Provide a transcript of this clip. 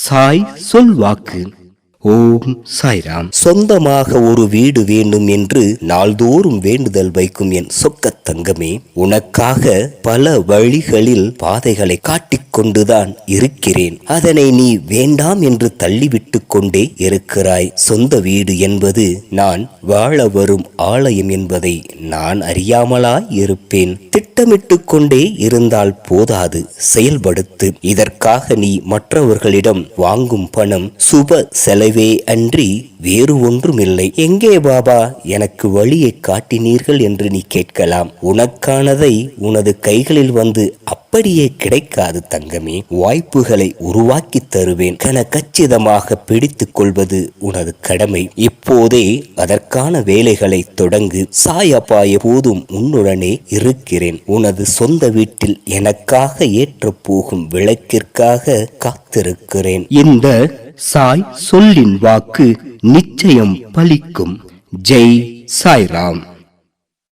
சாய் சொல்வாக்கு ஓம் சாய்ராம். சொந்தமாக ஒரு வீடு வேண்டும் என்று நாள்தோறும் வேண்டுதல் வைக்கும் என் சொக்கத் தங்கமே உனக்காக பல வழிகளில் பாதைகளை காட்டிக் கொண்டுதான் இருக்கிறேன். அதனை நீ வேண்டாம் என்று தள்ளிவிட்டு கொண்டே இருக்கிறாய். சொந்த வீடு என்பது நான் வாழ வரும் ஆலயம் என்பதை நான் அறியாமலாய் இருப்பேன். திட்டமிட்டு கொண்டே இருந்தால் போதாது. செயல்படுத்து. இதற்காக நீ மற்றவர்களிடம் வாங்கும் பணம் சுப செலவே அன்றி வேறு ஒன்றுமில்லை. எங்கே பாபா? எனக்கு வழியை காட்டினீர்கள் என்று நீ கேட்கலாம். உனக்கானதை உனது கைகளில் வந்து அப்படியே கிடைக்காது தங்கமே. வாய்ப்புகளை உருவாக்கி தருவேன். என கச்சிதமாக பிடித்துக் கொள்வது உனது கடமை. இப்போதே அதற்கான வேலைகளை தொடங்கு. சாயப்பாய போதும் உன்னுடனே இருக்கிறேன். உனது சொந்த வீட்டில் எனக்காக ஏற்றப் போகும் விளக்கிற்காக காத்திருக்கிறேன். இந்த சாய் சொல்லின் வாக்கு நிச்சயம் பலிக்கும். ஜெய் சாய்ராம்.